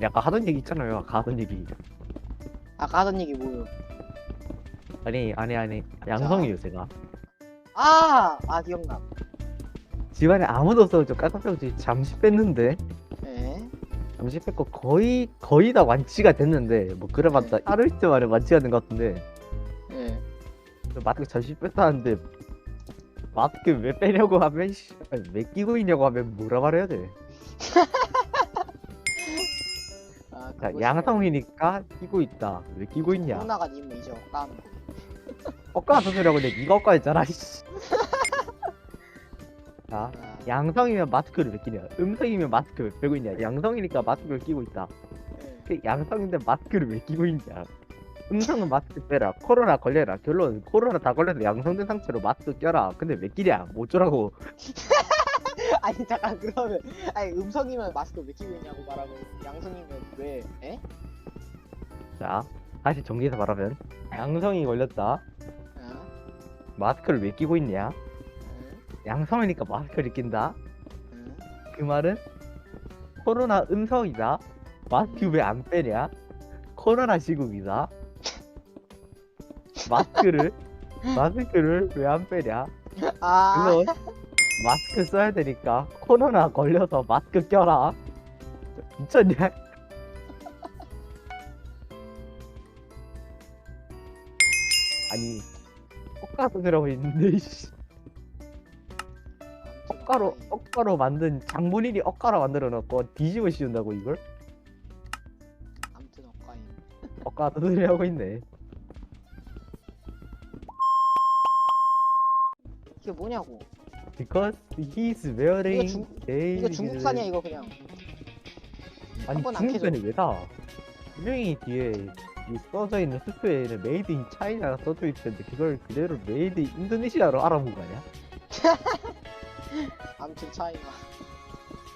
약간 하던 얘기 있잖아요. 아까 하던 얘기. 아까 하던 얘기 뭐요? 아니 아니 아니. 양성이요 제가. 아! 아 기억나. 집안에 아무도 없어서 깜짝깜짝 잠시 뺐는데. 예 잠시 뺐고 거의 거의 다 완치가 됐는데. 뭐 그래봤자 하루 이틀 만에 완치가 된 것 같은데. 예. 마스크 잠시 뺐다는데 마스크 왜 빼려고 하면 씨, 아니, 왜 끼고 있냐고 하면 뭐라 말해야 돼? 아, 자 양성이니까 끼고 있다. 왜 끼고 있냐? 코로나가 님 이제 억감 엇가 소리라고 근데 네가 엇가했잖아. 씨. 자 아, 양성이면 마스크를 왜 끼냐? 음성이면 마스크 왜 빼고 있냐? 양성이니까 마스크를 끼고 있다. 예. 그 양성인데 마스크를 왜 끼고 있냐? 음성은 마스크 빼라. 코로나 걸려라. 결론 코로나 다 걸려서 양성된 상태로 마스크 껴라. 근데 왜 끼냐? 뭐 어쩌라고? 아니 잠깐 그러면 아니 음성이면 마스크 왜 끼고 있냐고 말하고 양성이면 왜 에? 자 다시 정리해서 말하면 양성이 걸렸다. 아, 마스크를 왜 끼고 있냐? 응, 양성이니까 마스크를 낀다. 응. 그 말은 코로나 음성이다. 마스크 왜 안 빼냐? 코로나 시국이다. 마스크를 마스크를 왜 안 빼냐? 아 물론 마스크 써야 되니까 코로나 걸려서 마스크 껴라. 미쳤냐? 아니 엇가서들하고 있는데 씨. 엇가로 엇가로 만든 장본인이 엇가로 만들어 놓고 뒤집어 씌운다고 이걸 아무튼 억가인 엇가 소리 하고 있네. 이게 뭐냐고 Because he's wearing 이거 중- David's- 이거 중국산이야 이거 그냥 아니 한번안 중국산이 왜 다? 분명히 뒤에 이 써져 있는 스프에는 메이드 인 차이나가 써져 있을 텐데 그걸 그대로 메이드 인 인도네시아로 알아본 거 아니야? 아무튼 차이나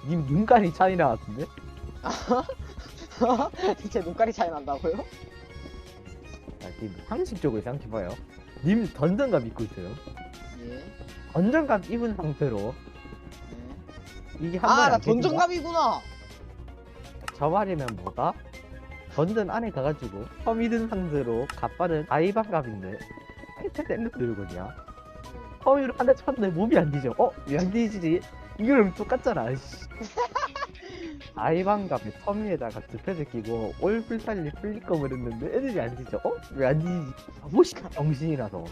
님 눈깔이 차이나 같은데? 진짜 눈깔이 차이 난다고요? 자, 님 상식적으로 생각해봐요. 님 던전감 입고 있어요. 예. 던전감 입은 상태로 예. 이게 한 아나 안 깨진다? 던전감이구나 저 말이면 뭐다? 던전 안에 가가지고 펌이 든 상태로 갑바는 아이방갑인데 살짝 땡겨 들거든요. 펌이로 한 대 쳤는데 몸이 안 뒤져. 어? 왜 안 뒤지지? 이거랑 똑같잖아. 씨. 아이방갑에 펌위에다가 스패드 끼고 올풀살리 플리컴을 했는데 애들이 안 뒤져. 어? 왜 안 뒤지지? 무시 정신이라서.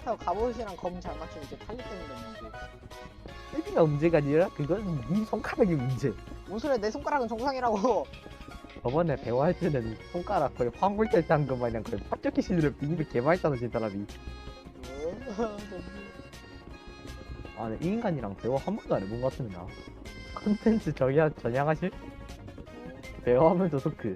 그렇다고 갑옷이랑 검잘 맞추면 이제 탈리 때문에 문제 애기가 문제가 아니라 그건 네 손가락이 문제. 뭔 소리야 내 손가락은 정상이라고 저번에 대화할 때는 손가락 거의 황골절 딴거 마냥 거의 팥죽기 신으로 비닐을 개많이 따는 사람이 어? 아, 네, 이 인간이랑 대화 한 번도 안 해본 것 같은데 나 컨텐츠 전향, 전향하실? 대화하면서 토크